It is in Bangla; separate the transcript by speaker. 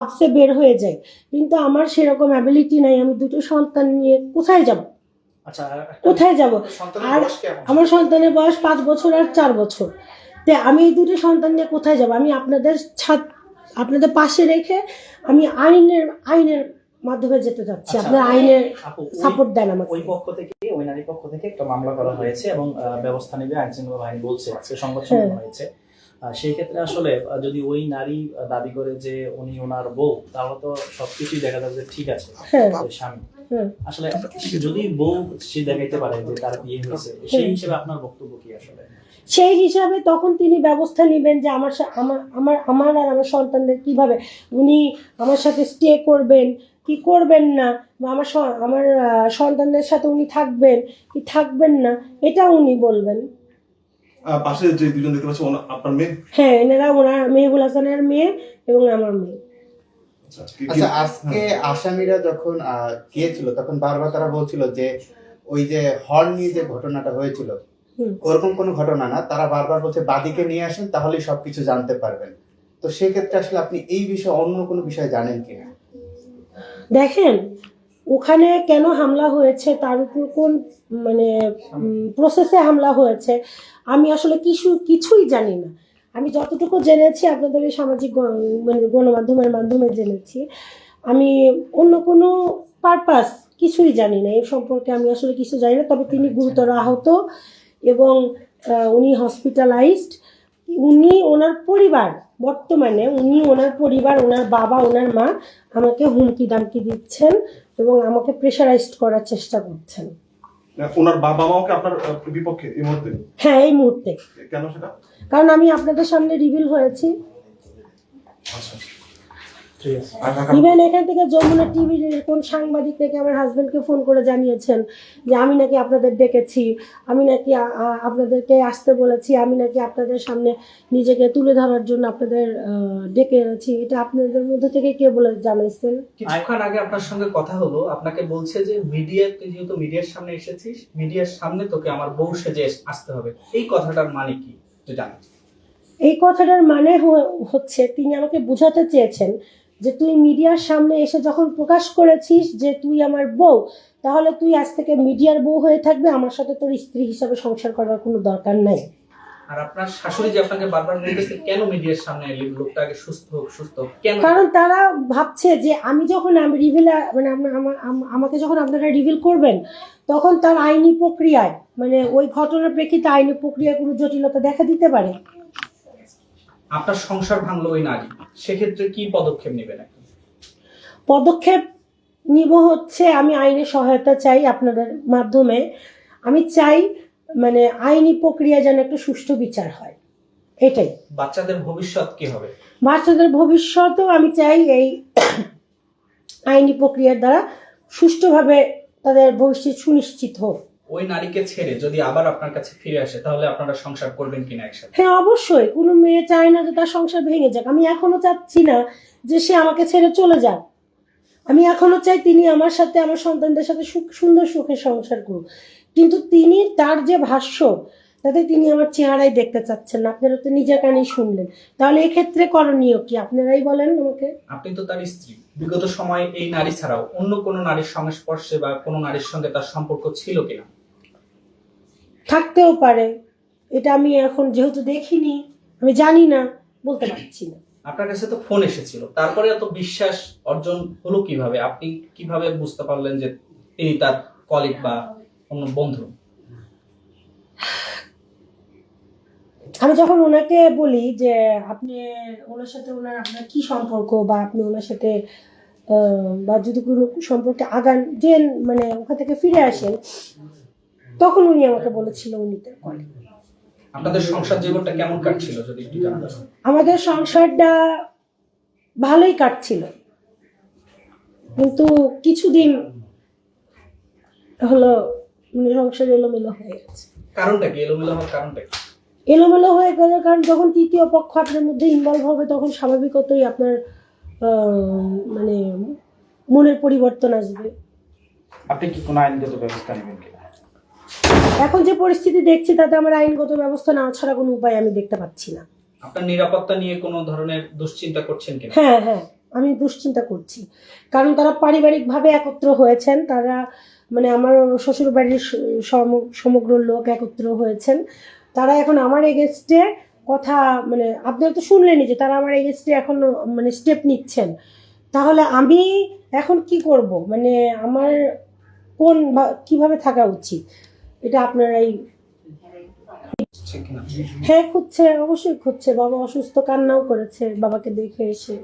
Speaker 1: আপসে বের হয়ে যায়। কিন্তু আমার সেরকম অ্যাবিলিটি নাই আমি দুটো সন্তান নিয়ে কোথায় যাব?
Speaker 2: আচ্ছা
Speaker 1: কোথায় যাব? আর আমার সন্তানের বয়স পাঁচ বছর আর চার বছর। তে আমি এই দুটো সন্তান নিয়ে কোথায় যাব? আমি আপনাদের ছাদ আপনাদের পাশে রেখে আমি আইনের আইনের মাধ্যমে যেতে চাচ্ছি
Speaker 2: আচ্ছা,
Speaker 1: আপনার আইনের সাপোর্ট দেন আমাকে।
Speaker 2: ওই পক্ষ থেকে ওই নারী পক্ষ থেকে একটা মামলা করা হয়েছে এবং ব্যবস্থা নেবে আইন শৃঙ্খলা বাহিনী বলছে আজকে সংবাদ
Speaker 1: হ্যাঁ।
Speaker 2: সম্মেলন হয়েছে। আহ, সেই ক্ষেত্রে আসলে যদি ওই নারী দাবি করে যে উনি ওনার বউ তাহলে তো সবকিছুই দেখা যাবে যে ঠিক আছে
Speaker 1: হ্যাঁ।
Speaker 2: স্বামী।
Speaker 1: হ্যাঁ।
Speaker 2: আসলে যদি বউ সে দেখাইতে পারে যে তার বিয়ে হয়েছে সেই হিসেবে আপনার বক্তব্য কি আসলে?
Speaker 1: সেই হিসাবে তখন তিনি ব্যবস্থা নেবেন যে আমার আমার আমার আমার আর আমার সন্তানদের কীভাবে উনি আমার সাথে স্টে করবেন কি করবেন না বা আমার আমার সন্তানদের সাথে উনি থাকবেন কি থাকবেন না এটা উনি বলবেন।
Speaker 3: পাশে যে দুজন দেখতে পাচ্ছি আপনার মেয়ে?
Speaker 1: হ্যাঁ এনারা ওনার মেহবুল হাসানের মেয়ে এবং আমার মেয়ে।
Speaker 3: আচ্ছা,
Speaker 4: আচ্ছা
Speaker 3: কি-
Speaker 4: আজকে আসামিরা যখন গিয়েছিল তখন বারবার তারা বলছিল যে ওই যে হর্ন নিয়ে যে ঘটনাটা হয়েছিল ওরকম কোনো ঘটনা না তারা বারবার বলছে বাদীকে নিয়ে আসেন তাহলেই সবকিছু জানতে পারবেন। তো সেক্ষেত্রে আসলে আপনি এই বিষয়ে অন্য কোনো বিষয়ে জানেন কিনা?
Speaker 1: দেখেন ওখানে কেন হামলা হয়েছে তার উপর কোন মানে প্রসেসে হামলা হয়েছে আমি আসলে কিছু কিছুই জানি না। আমি যতটুকু জেনেছি আপনাদের এই সামাজিক মানে গণমাধ্যমের মাধ্যমে জেনেছি আমি অন্য কোনো পারপাস কিছুই জানি না। এ সম্পর্কে আমি আসলে কিছু জানি না। তবে তিনি গুরুতর আহত এবং উনি হসপিটালাইজড উনি ওনার পরিবার বর্তমানে উনি ওনার পরিবার ওনার বাবা ওনার মা আমাকে হুমকি দামকি দিচ্ছেন এবং আমাকে প্রেশারাইজড করার চেষ্টা করছেন।
Speaker 3: ওনার বাবা মাও কি আপনার বিপক্ষে এই মুহূর্তে?
Speaker 1: হ্যাঁ এই মুহূর্তে।
Speaker 3: কেন সেটা?
Speaker 1: কারণ আমি আপনাদের সামনে রিভিল হয়েছি।
Speaker 3: আচ্ছা।
Speaker 1: ইভেন এখান থেকে যমুনা টিভির কোন সাংবাদিক নাকি আমার হাজবেন্ডকে ফোন করে জানিয়েছেন যে আমি নাকি আপনাদের ডেকেছি আমি নাকি আপনাদেরকে আসতে বলেছি আমি নাকি আপনাদের সামনে নিজেকে তুলে ধরার জন্য আপনাদের ডেকে এনেছি। এটা আপনাদের মধ্যে থেকে কে বলে জানাইছেন?
Speaker 5: কিছুক্ষণ আগে আপনার সঙ্গে কথা হলো আপনাকে বলছে যে মিডিয়া তুই যেহেতু মিডিয়ার সামনে এসেছিস মিডিয়ার সামনে তোকে আমার বউ সেজে আসতে হবে। এই কথাটার মানে কি? তুই জানিস
Speaker 1: এই কথাটার মানে হচ্ছে তিনি আমাকে বোঝাতে চেয়েছেন যে তুই মিডিয়ার সামনে এসে যখন প্রকাশ করেছিস যে তুই আমার বউ তাহলে তুই আজ থেকে মিডিয়ার বউ হয়ে থাকবে আমার সাথে তোর স্ত্রী হিসাবে সংসার করার কোনো দরকার নাই।
Speaker 5: আর আপনার শাশুড়ি যে আপনাকে বারবার বলতেছে কেন মিডিয়ার সামনে এলি? লোকটা আগে সুস্থ হোক সুস্থ কেন?
Speaker 1: কারণ তারা ভাবছে যে আমি যখন আমি রিভিল মানে আমা- আমা- আমাকে যখন আপনারা রিভিল করবেন তখন তার আইনি প্রক্রিয়ায় মানে ওই ঘটনার প্রেক্ষিতে আইনি প্রক্রিয়ায় কোনো জটিলতা দেখা দিতে পারে।
Speaker 5: আপনার সংসার ভাঙলো ওই নারী সেক্ষেত্রে কি পদক্ষেপ নেবেন?
Speaker 1: পদক্ষেপ নিব হচ্ছে আমি আইনের সহায়তা চাই আপনাদের মাধ্যমে। আমি চাই মানে আইনি প্রক্রিয়া যেন একটা সুষ্ঠু বিচার হয়। এটাই।
Speaker 5: বাচ্চাদের ভবিষ্যৎ কি হবে?
Speaker 1: বাচ্চাদের ভবিষ্যতেও আমি চাই এই আইনি প্রক্রিয়ার দ্বারা সুষ্ঠুভাবে তাদের ভবিষ্যৎ সুনিশ্চিত হোক।
Speaker 5: ওই নারীকে ছেড়ে যদি আবার আপনার কাছে ফিরে আসে তাহলে আপনারা সংসার করবেন কিনা একসাথে?
Speaker 1: হ্যাঁ অবশ্যই। কোনো মেয়ে চায় না যে তার সংসার ভেঙে যাক। আমি এখনও চাচ্ছি না যে সে আমাকে ছেড়ে চলে যাক। আমি এখনও চাই তিনি আমার সাথে আমার সন্তানদের সাথে সুখ সুন্দর সুখে সংসার করুক। কিন্তু তিনি তার যে ভাষ্য তাতে তিনি আমার চেহারাই দেখতে চাচ্ছেন না। আপনারা তো নিজের কানেই শুনলেন। তাহলে এক্ষেত্রে করণীয় কি? আপনারাই বলেন আমাকে।
Speaker 5: আপনি তো তার স্ত্রী। বিগত সময়ে এই নারী ছাড়াও অন্য কোনো নারীর সংস্পর্শে বা কোনো নারীর সঙ্গে তার সম্পর্ক ছিল কিনা?
Speaker 1: থাকতেও পারে। এটা আমি এখন যেহেতু দেখিনি আমি জানি না বলতে পারছি না।
Speaker 5: আপনার কাছে তো ফোন এসেছিল তারপরে এত বিশ্বাস অর্জন হলো কীভাবে? আপনি কীভাবে বুঝতে পারলেন যে তিনি তার কলিগ বা অন্য বন্ধু?
Speaker 1: আমি যখন ওনাকে বলি যে আপনি ওনার সাথে ওনার আপনার কি সম্পর্ক বা আপনি ওনার সাথে বা যদি কোনো সম্পর্কে আগান যে মানে ওখান থেকে ফিরে আসেন তখন উনি আমাকে বলেছিল উনি তার colleague।
Speaker 5: আপনাদের সংসার জীবনটা কেমন কাটছিল যদি একটু জানাতেন
Speaker 1: আমাদের সংসারটা ভালোই কাটছিল। কিন্তু কিছুদিন হলো মানে সংসার এলোমেলো হয়ে গেছে।
Speaker 5: কারণটা কি? এলোমেলো হওয়ার কারণটা কি?
Speaker 1: এলোমেলো হয়ে গেল কারণ যখন তৃতীয় পক্ষ আপনার মধ্যে ইনভলভ হবে তখন স্বাভাবিকতই আপনার আহ, মানে মনের পরিবর্তন আসবে।
Speaker 2: আপনি কি কোনো আইনগত ব্যবস্থা নেবেন কিনা?
Speaker 1: এখন যে পরিস্থিতি দেখছি তাতে আমার আইনগত ব্যবস্থা নেওয়া ছাড়া কোনো উপায় আমি দেখতে পাচ্ছি না।
Speaker 5: আপনার নিরাপত্তা নিয়ে কোনো ধরনের দুশ্চিন্তা করছেন কিনা?
Speaker 1: হ্যাঁ হ্যাঁ আমি দুশ্চিন্তা করছি। কারণ তারা পারিবারিকভাবে একত্র হয়েছেন তারা মানে আমার শ্বশুর বাড়ির সমগ্র লোক একত্র হয়েছেন। তারা এখন আমার এগেনস্টে কথা মানে আপনারা তো শুনলেনই যে তারা আমার এগেনস্টে এখন মানে স্টেপ নিচ্ছেন। তাহলে আমি এখন কি করব? মানে আমার কোন ভা- কীভাবে থাকা উচিত? এটা আপনারাই হ্যাঁ খুঁজছে অবশ্যই খুঁজছে। বাবা অসুস্থ কান্নাও করেছে বাবাকে দেখে এসে।